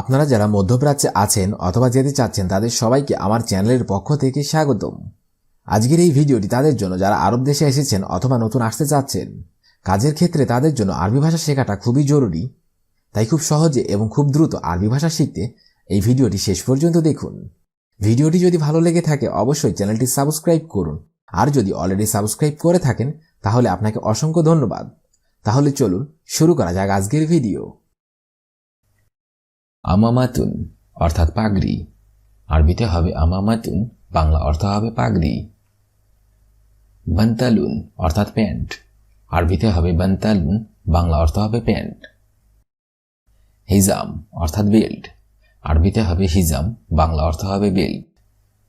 আপনারা যারা মধ্যপ্রাচ্যে আছেন অথবা যেতে চাচ্ছেন, তাদের সবাইকে আমার চ্যানেলের পক্ষ থেকে স্বাগতম। আজকের এই ভিডিওটি তাদের জন্য যারা আরব দেশে এসেছেন অথবা নতুন আসতে চাচ্ছেন, কাজের ক্ষেত্রে তাদের জন্য আরবি ভাষা শেখাটা খুবই জরুরি। তাই খুব সহজে এবং খুব দ্রুত আরবি ভাষা শিখতে এই ভিডিওটি শেষ পর্যন্ত দেখুন। ভিডিওটি যদি ভালো লেগে থাকে, অবশ্যই চ্যানেলটি সাবস্ক্রাইব করুন। আর যদি অলরেডি সাবস্ক্রাইব করে থাকেন, তাহলে আপনাকে অসংখ্য ধন্যবাদ। তাহলে চলুন, শুরু করা যাক আজকের ভিডিও। আমামাতুন, অর্থাৎ পাগড়ি। আরবিতে হবে আমামাতুন, বাংলা অর্থ হবে পাগড়ি। বান্তালুন, অর্থাৎ প্যান্ট। আরবিতে হবে বান্তালুন, বাংলা অর্থ হবে প্যান্ট। হিজাম, অর্থাৎ বেল্ট। আরবিতে হবে হিজাম, বাংলা অর্থ হবে বেল্ট।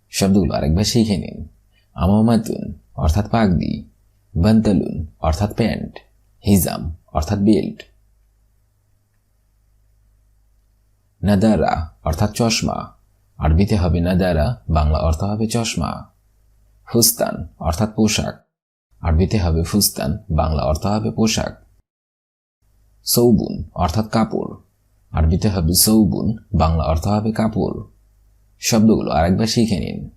শব্দগুলো আরেকবার শিখে নিন। আমামাতুন, অর্থাৎ পাগড়ি। বান্তালুন, অর্থাৎ প্যান্ট। হিজাম, অর্থাৎ বেল্ট। নাদারা অর্থাৎ চশমা। আরবিতে হবে নাদারা, বাংলা অর্থ হবে চশমা। ফুস্তান অর্থাৎ পোশাক। আরবিতে হবে ফুস্তান, বাংলা অর্থ হবে পোশাক। সৌবুন অর্থাৎ কাপড়। আরবিতে হবে সৌবুন, বাংলা অর্থ হবে কাপড়। শব্দগুলো আরেকবার শিখে নিন।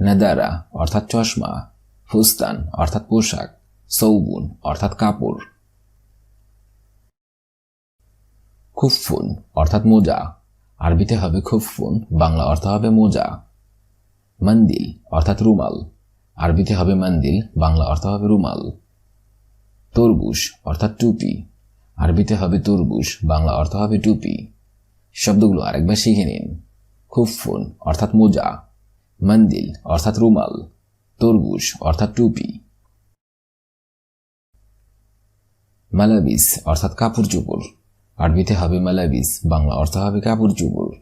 নাদারা অর্থাৎ চশমা। ফুস্তান অর্থাৎ পোশাক। সৌবুন অর্থাৎ কাপড়। খুফুন অর্থাৎ মোজা। আরবিতে হবে খুফুন, বাংলা অর্থ হবে মোজা। মন্দিল অর্থাৎ রুমাল। আরবিতে হবে মন্দিল, বাংলা অর্থ হবে রুমাল। তরবুশ অর্থাৎ টুপি। আরবিতে হবে তরবুশ বাংলা অর্থ হবে টুপি। শব্দগুলো আরেকবার শিখে নিন। খুফুন অর্থাৎ মোজা। মন্দিল অর্থাৎ রুমাল। তরবুশ অর্থাৎ টুপি। মালাবিস অর্থাৎ কাপড় চোপড়। আরবিতে হবে মালাবিস, বাংলা অর্থ হবে কাপড় চুপড়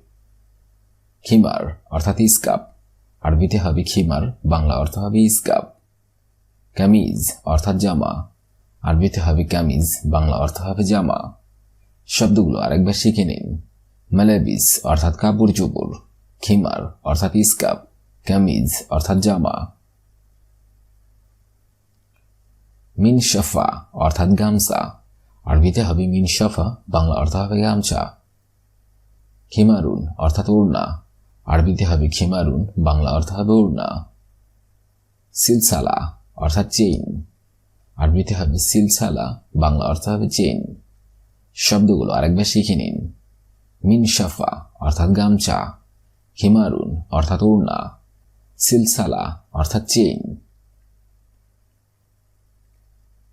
খিমার অর্থাৎ ইস্কাপ। আরবিতে হবে খিমার, বাংলা অর্থ হবে ইস্কাপ। কামিজ অর্থাৎ জামা। আরবিতে হবে কামিজ, বাংলা অর্থ হবে জামা। শব্দগুলো আরেকবার শিখে নিন। মালাবিস অর্থাৎ কাপড় চোপড় খিমার অর্থাৎ ইস্কাপ। কামিজ অর্থাৎ জামা। মিন শফা অর্থাৎ গামছা। আরবিতে হবে মিন শফা, বাংলা অর্থ হবে গামছা। খিমারুন অর্থাৎ ওড়না। আরবিতে হবে খিমারুন, বাংলা অর্থ হবে ওড়না। সিলসালা অর্থাৎ চেইন। আরবিতে হবে সিলসালা, বাংলা অর্থ হবে চেইন। শব্দগুলো আরেকবার শিখে নিন। মিন অর্থাৎ গামছা। খিমারুন অর্থাৎ ওড়না। সিলসালা অর্থাৎ চেইন।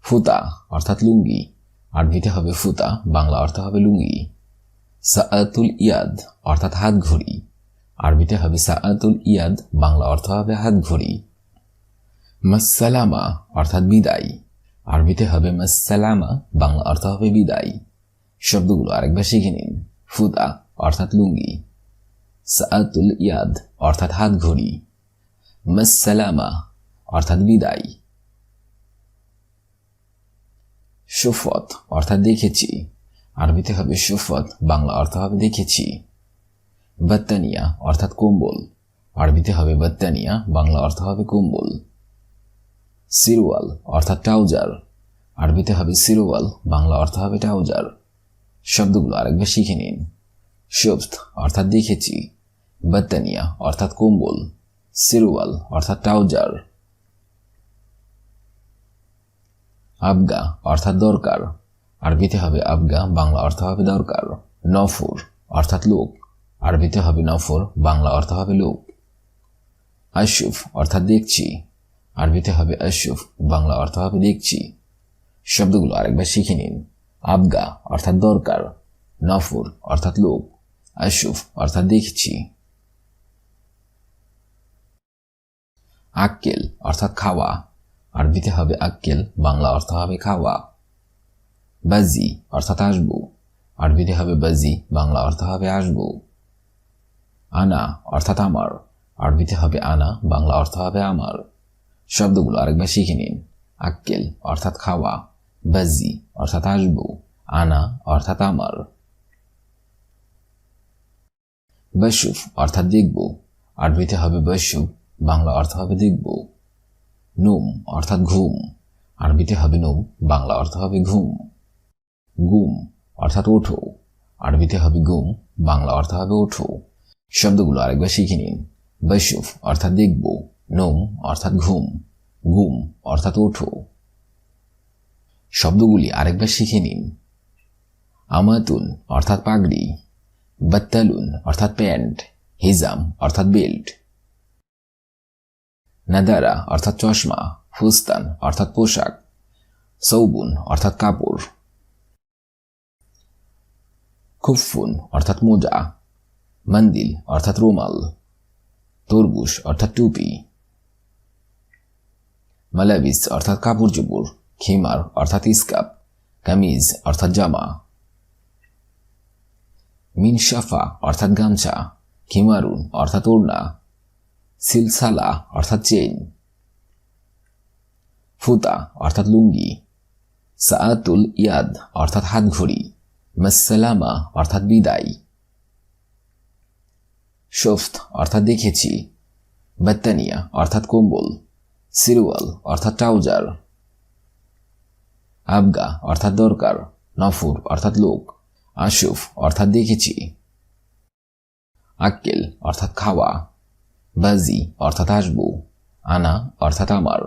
ফুতা অর্থাৎ লুঙ্গি। আরবিতে হবে ফুতা, বাংলা অর্থ হবে লুঙ্গি। সাআতুল ইয়াদ, অর্থাৎ হাত ঘড়ি। আরবিতে হবে সাআতুল ইয়াদ, বাংলা অর্থ হবে হাত ঘড়ি। মাসালামা অর্থাৎ বিদায়। আরবিতে হবে মাসালামা বাংলা অর্থ হবে বিদায়। শব্দগুলো আরেকবার শিখে নিন। ফুতা, অর্থাৎ লুঙ্গি। সাআতুল ইয়াদ, অর্থাৎ হাত ঘড়ি। মাসালামা অর্থাৎ বিদায়। সুফত অর্থাৎ দেখেছি। আরবিতে হবে সুফত, বাংলা অর্থ হবে দেখেছি। বাত্তানিয়া অর্থাৎ কম্বল। আরবিতে হবে বাত্তানিয়া, বাংলা অর্থ হবে কম্বল। সিরওয়াল অর্থাৎ ট্রাউজার। আরবিতে হবে সিরওয়াল, বাংলা অর্থ হবে ট্রাউজার। শব্দগুলো আরেকবার শিখে নিন। সুফত অর্থাৎ দেখেছি। বাত্তানিয়া অর্থাৎ কম্বল। সিরওয়াল অর্থাৎ ট্রাউজার। আবগা অর্থাৎ দরকার। আরবিতে হবে আবগা, বাংলা অর্থ হবে দরকার। নফর অর্থাৎ লোক। আরবিতে হবে নফর, বাংলা অর্থ হবে লোক। আশুফ অর্থাৎ দেখছি। আরবিতে হবে আশুফ, বাংলা অর্থ হবে দেখছি। শব্দগুলো আরেকবার শিখে নিন। আবগা অর্থাৎ দরকার। নফর অর্থাৎ লোক। আশুফ অর্থাৎ দেখছি। আক্কেল অর্থাৎ খাওয়া। আরবিতে হবে আক্কেল, বাংলা অর্থ হবে খাওয়া। বাজি, অর্থাৎ আসব। আরবিতে হবে বাজি, বাংলা অর্থ হবে আসব। আনা, অর্থাৎ আমার। আরবিতে হবে আনা, বাংলা অর্থ হবে আমার। শব্দগুলো আরেকবার শিখে নিন। আক্কেল, অর্থাৎ খাওয়া। বাজি, অর্থাৎ আসব। আনা, অর্থাৎ আমার। বসুফ, অর্থাৎ দেখব। আরবিতে হবে বসুফ, বাংলা অর্থ হবে দেখব। নুম অর্থাৎ ঘুম। আরবিতে হবে নুম, বাংলা অর্থ হবে ঘুম। গুম অর্থাৎ ওঠো আরবিতে হবে গুম, বাংলা অর্থ হবে ওঠো শব্দগুলো আরেকবার শিখে নিন। বৈশুফ অর্থাৎ দেখব, নোম অর্থাৎ ঘুম ঘুম অর্থাৎ ওঠো শব্দগুলি আরেকবার শিখে নিন। আমাতুন অর্থাৎ পাগড়ি, বাত্তালুন অর্থাৎ প্যান্ট, হিজাম অর্থাৎ বেল্ট। নাদারা অর্থাৎ চশমা ফুস্তান অর্থাৎ পোশাক, সৌবুন, অর্থাৎ কাপড় খুফুন অর্থাৎ মোজা, মন্দিল, অর্থাৎ রুমাল তরবুশ অর্থাৎ টুপি, মালাবিস, অর্থাৎ কাপড় চোপড়, খিমার, অর্থাৎ ইস্কাপ, কামিজ, অর্থাৎ জামা, মিনশাফা, অর্থাৎ গামছা, খিমারুন, অর্থাৎ ওড়না সিলসালা, অর্থাৎ চেইন। ফুতা, অর্থাৎ লুঙ্গি। সাআতুল ইয়াদ, অর্থাৎ হাতঘড়ি। মাসালামা অর্থাৎ বিদায়। শফত, অর্থাৎ দেখেছি। বাত্তানিয়া, অর্থাৎ কম্বল। সিরওয়াল, অর্থাৎ ট্রাউজার। আবগা, অর্থাৎ দরকার। নফুর, অর্থাৎ লোক। আশুফ, অর্থাৎ দেখেছি। আক্কেল, অর্থাৎ খাওয়া। বাজি, অর্থাৎ আসব। আনা, অর্থাৎ আমার।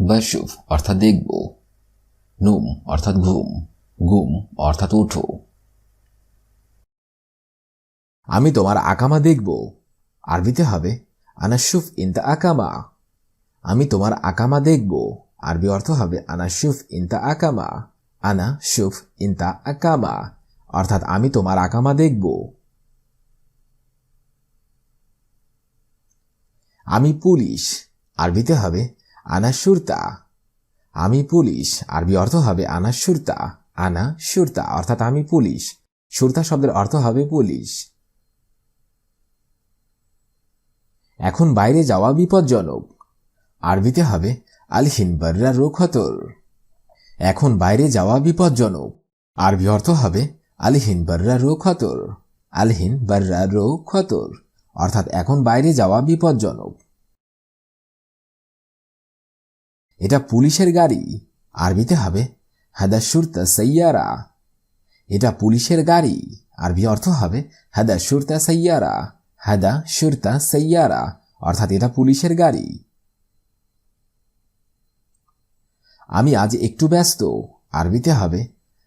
বাসুফ, অর্থাৎ দেখব। নুম, অর্থাৎ ঘুম। ঘুম, অর্থাৎ উঠো। আমি তোমার আকামা দেখব। আরবিতে হবে আনাশুফ ইনতা আকামা। আমি তোমার আকামা দেখব। আরবি অর্থ হবে আনাশুফ ইনতা আকামা। আনা শুফ ইনতা আকামা। অর্থাৎ আমি তোমার আকামা দেখব। আমি পুলিশ, আরবিতে হবে আনা সুরতা আমি পুলিশ, আরবি অর্থ হবে আনা সুরতা আনা সুরতা অর্থাৎ আমি পুলিশ। সুরতা শব্দের অর্থ হবে পুলিশ। এখন বাইরে যাওয়া বিপজ্জনক। আরবিতে হবে আলহিন বার্রা রো খতর এখন বাইরে যাওয়া বিপজ্জনক। আরবি অর্থ হবে আলহিন বার্রা রো খতর আলহিন বার্রা রো খতর অর্থাৎ এখন বাইরে যাওয়া বিপজ্জনক। এটা পুলিশের গাড়ি। আরবিতে হবে, হাদা সুরতা সৈয়ারা এটা পুলিশের গাড়ি। আরবি অর্থ হবে, হাদা সুরতা সৈয়ারা হাদা সুরতা সৈয়ারা অর্থাৎ এটা পুলিশের গাড়ি। আমি আজ একটু ব্যস্ত। আরবিতে হবে,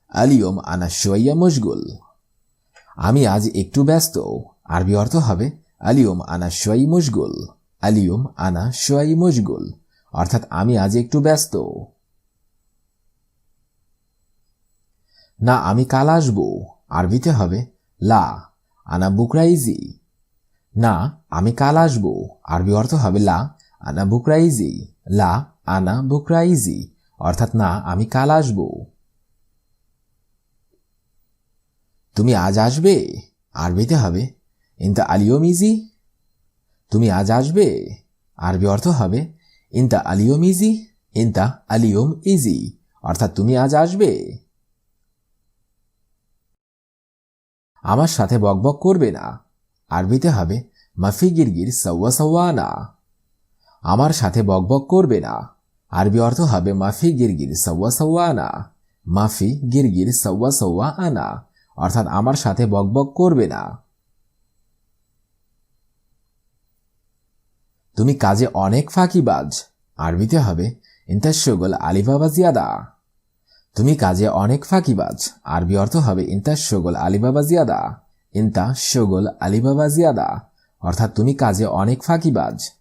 আলিয়ম আনা সোয়াইয়া মশগুল। আমি আজ একটু ব্যস্ত। আরবি অর্থ হবে আলিয়ম আনা সোয়াই মশগুল। আলিয়ম আনা সোয়াই মশগুল। অর্থাৎ আমি আজ একটু ব্যস্ত। না, আমি কাল আসব। আরবিতে হবে, লা, আনা বুকরাইজি। না, আমি কাল আসব। আরবি অর্থ হবে লা, আনা বুকরাইজি। লা, আনা বুকরাইজি। অর্থাৎ না, আমি কাল আসব। তুমি আজ আসবে? আরবিতে হবে ইনতা আলিয়ম ইজি? তুমি আজ আসবে, আরবি অর্থ হবে, ইনতা আলিয়ম ইজি, ইনতা আলিয়ম ইজি, অর্থাৎ তুমি আজ আসবে। আমার সাথে বকবক করবে না, আরবিতে হবে, মাফি গিরগির সৌয়া সৌয়ানা আমার সাথে বকবক করবে না, আরবি অর্থ হবে, মাফি গিরগির সৌয়া সৌয়ানা মাফি গিরগির সৌয়া সৌয়া আনা অর্থাৎ আমার সাথে বকবক করবে না। তুমি কাজে অনেক ফাঁকিবাজ। আরবিতে হবে, ইন্তাশগল আলিবাবা জিয়াদা। তুমি কাজে অনেক ফাঁকিবাজ, আরবি অর্থ হবে ইন্তাশগল আলিবাবা জিয়াদা। ইন্তা শগল আলিবাবা জিয়াদা, অর্থাৎ তুমি কাজে অনেক ফাঁকিবাজ।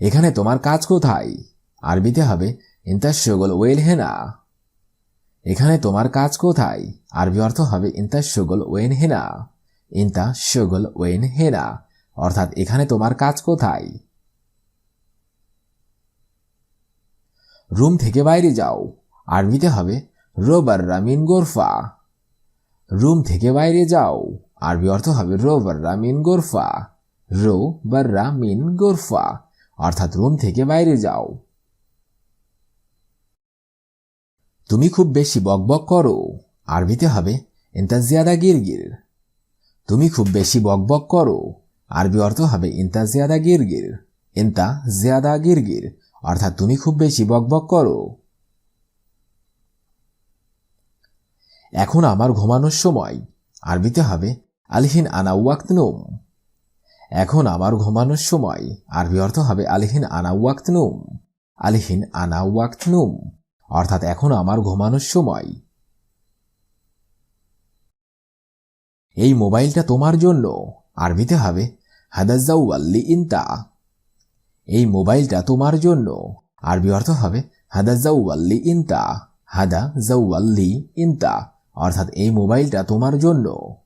এখানে তোমার কাজ কোথায়? আরবিতে হবে ইন্তা শগল ওয়েল হেনা। এখানে তোমার কাজ কোথায়? আরবি অর্থ হবে ইন্তা শগল ওয়েন হেনা। ইন্তা শগল ওয়েন হেরা। অর্থাৎ এখানে তোমার কাজ কোথায়? রুম থেকে বাইরে যাও। আরবিতে হবে রোবার রামিন গোরফা। রুম থেকে বাইরে যাও। আরবি অর্থ হবে রোবার রামিন গোরফা। রো বার্রা মিন গোরফা। অর্থাৎ রুম থেকে বাইরে যাও। তুমি খুব বেশি বকবক করো। আরবিতে হবে ইন্তা জিয়াদা গিরগির। তুমি খুব বেশি বকবক করো। আরবি অর্থ হবে ইন্তা জিয়াদা গিরগির। ইন্তা জিয়াদা গিরগির। অর্থাৎ তুমি খুব বেশি বকবক করো। এখন আমার ঘুমানোর সময়। আরবিতে হবে আলহিন আনা ওয়াক্ত নোম এখন আমার ঘুমানোর সময়। আরবি অর্থ হবে আলহিন আনা ওয়াক্ত নোম আলহিন আনা ওয়াক্ত নোম অর্থাৎ এখন আমার ঘুমানোর সময়। এই মোবাইলটা তোমার জন্য। আরবিতে হবে হাদাজাউয়াল্লি ইনতা। এই মোবাইলটা তোমার জন্য। আরবি অর্থ হবে হাদা জাউয়াল্লি ইনতা হাদা জাউয়াল্লি ইনতা। অর্থাৎ এই মোবাইলটা তোমার জন্য।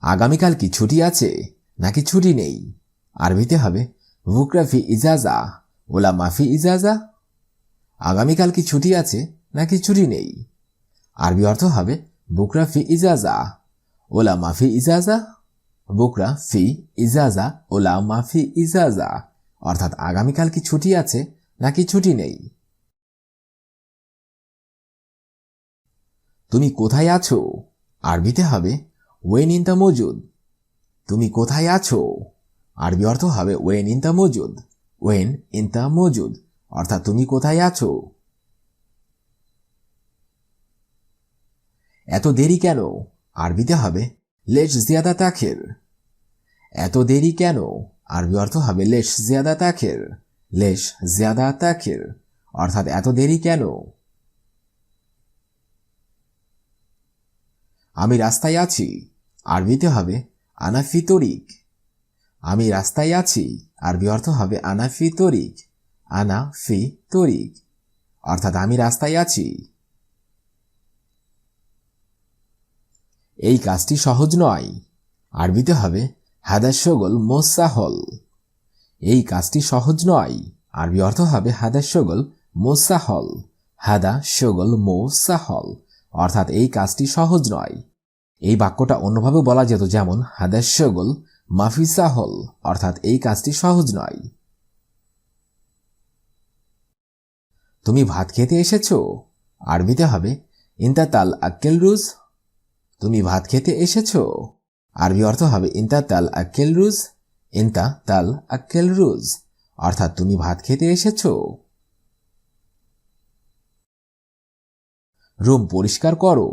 আগামীকাল কি ছুটি আছে? নাকি ছুটি নেই? আরবিতে হবে বুকরাফি ইজাজা ওলা মাফি ইজাজা। আগামীকাল কি ছুটি আছে? নাকি ছুটি নেই? আরবি অর্থ হবে বুকরাফি ইজাজা ওলা মাফি ইজাজা, বুকরা ফি ইজাজা ওলা মাফি ইজাজা। অর্থাৎ আগামীকাল কি ছুটি আছে নাকি ছুটি নেই? তুমি কোথায় আছো? আরবিতে হবে ওয়েন ইন দ্য মজুদ। তুমি কোথায় আছো? আরবি অর্থ হবে ওয়েন ইন দ্য মজুদ, ওয়েন ইন দ্য মজুদ। অর্থাৎ তুমি কোথায় আছো? এত দেরি কেন? আরবিতে হবে, লেশ জিয়াদা তাখের এত দেরি কেন? আরবি অর্থ হবে, লেশ জিয়াদা তাখের লেশ জিয়াদা তাখের অর্থাৎ এত দেরি কেন? আমি রাস্তায় আছি, আরবিতে হবে আনাফি তরিক। আমি রাস্তায় আছি, আরবি অর্থ হবে আনাফি তরিক, আনা ফি তরিক। অর্থাৎ আমি রাস্তায় আছি এই কাজটি সহজ নয়। আরবিতে হবে হাদা শগল মোসাহল। এই কাজটি সহজ নয়। আরবি অর্থ হবে হাদা মোসাহল। হাদা শগল মোসাহল। অর্থাৎ এই কাজটি সহজ নয়। এই বাক্যটা অন্যভাবে বলা যেত, যেমন হাদা শগল মাফিসাহল। অর্থাৎ এই কাজটি সহজ নয়। তুমি ভাত খেতে এসেছ? আরবিতে হবে, ইন্তাতাল আক্কেল রুজ তুমি ভাত খেতে এসেছ? আরবি অর্থ হবে ইন্তা তাল আক্কেল রুজ। ইন্তা তাল আক্কেল রুজ। অর্থাৎ তুমি ভাত খেতে এসেছ। রুম পরিষ্কার করো।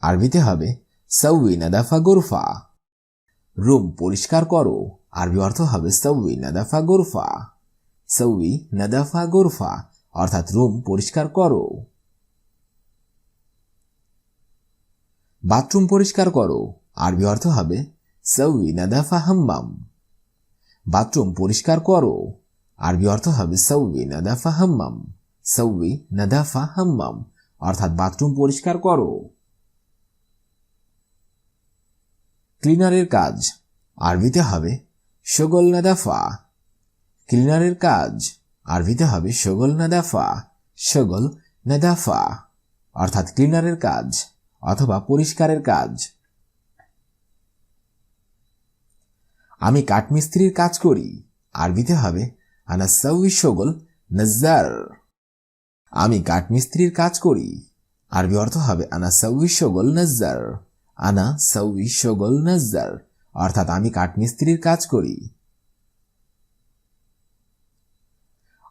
আরবিতে হবে সৌই নাদাফা গোরফা। রুম পরিষ্কার করো। আরবি অর্থ হবে সৌই নাদাফা গোরফা। সৌই নাদাফা গোরফা। অর্থাৎ রুম পরিষ্কার করো। বাথরুম পরিষ্কার করো। আরবি অর্থ হবে, সৌই নাদাফা হাম্মাম। বাথরুম পরিষ্কার করো। আরবি অর্থ হবে, সৌই নাদাফা হাম্মাম। সৌই নাদাফা হাম্মাম, অর্থাৎ বাথরুম পরিষ্কার করো। ক্লিনারের কাজ, আরবিতে হবে শগল নাদাফা। ক্লিনারের কাজ, আরবিতে হবে শগল নাদাফা। শগল নাদাফা, অর্থাৎ ক্লিনারের কাজ। অথবা পরিষ্কারের কাজ। আমি কাঠমিস্ত্রির কাজ করি। আরবিতে হবে, আনা সৌই শগল নজ্জার। আমি কাঠমিস্ত্রির কাজ করি। আরবি অর্থ হবে, আনা সৌই নজ্জার। আনা সৌই নজ্জার। অর্থাৎ আমি কাঠমিস্ত্রির কাজ করি।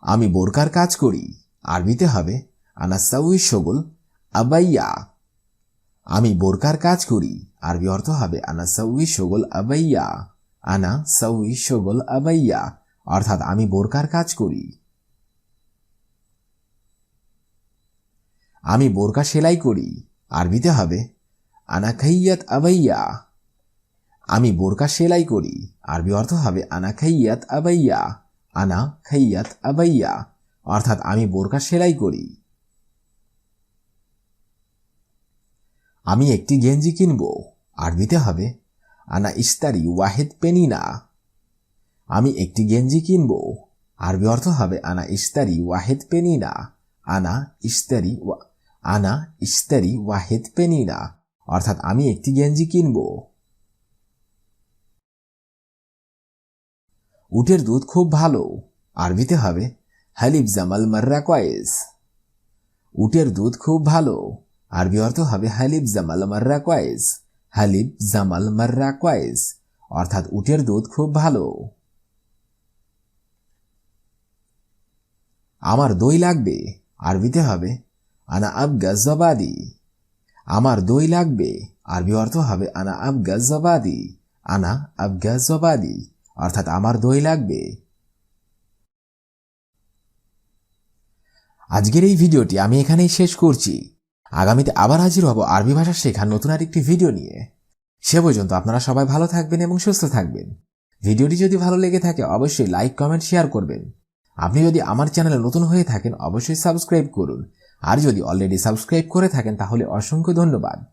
আমি বোরকার কাজ করি। আরবিতে হবে, আনা সৌই আবাইয়া। আমি বোরকার কাজ করি। আরবি অর্থ হবে, আনা সৌই শগল আবাইয়া। আনা সৌই শগল আবাইয়া। অর্থাৎ আমি বোরকার কাজ করি। আমি বোরকা সেলাই করি। আরবিতে হবে, আনা খাইয়াত আবাইয়া। আমি বোরকা সেলাই করি। আরবি অর্থ হবে, আনা খাইয়াত আবাইয়া। আনা খাইয়াত আবাইয়া। অর্থাৎ আমি বোরকা সেলাই করি। আমি একটি গেঞ্জি কিনব আরবিতে হবে। আনা ইস্তারি ওয়াহেদ পেনিনা। আমি একটি গেঞ্জি কিনব আরবি অর্থ হবে আনা ইস্তারি ওয়াহেদ পেনিনা। আনা ইস্তারি আনা ইস্তারি ওয়াহেদ পেনিনা। অর্থাৎ আমি একটি গেঞ্জি কিনব। উটের দুধ খুব ভালো আরবিতে হবে। হালিব জামাল মার্রা কয়েস। উটের দুধ খুব ভালো। আরবি অর্থ হবে হালিব জামাল মার্রা কয়েস হালিব জামাল মার্রা কয়েস অর্থাৎ উটের দুধ খুব ভালো। আমার দই লাগবে। আরবিতে হবে, আনা আবগা জবাদি। আমার দই লাগবে। আরবি অর্থ হবে, আনা আবগা জবাদি। আনা আবগা জবাদি। অর্থাৎ আমার দই লাগবে। আজকের এই ভিডিওটি আমি এখানেই শেষ করছি। আগামীতে আবার হাজির হব আরবি ভাষা শেখার নতুন আরেকটি ভিডিও নিয়ে। সে পর্যন্ত আপনারা সবাই ভালো থাকবেন এবং সুস্থ থাকবেন। ভিডিওটি যদি ভালো লেগে থাকে, অবশ্যই লাইক কমেন্ট শেয়ার করবেন। আপনি যদি আমার চ্যানেলে নতুন হয়ে থাকেন, অবশ্যই সাবস্ক্রাইব করুন। আর যদি অলরেডি সাবস্ক্রাইব করে থাকেন, তাহলে অসংখ্য ধন্যবাদ।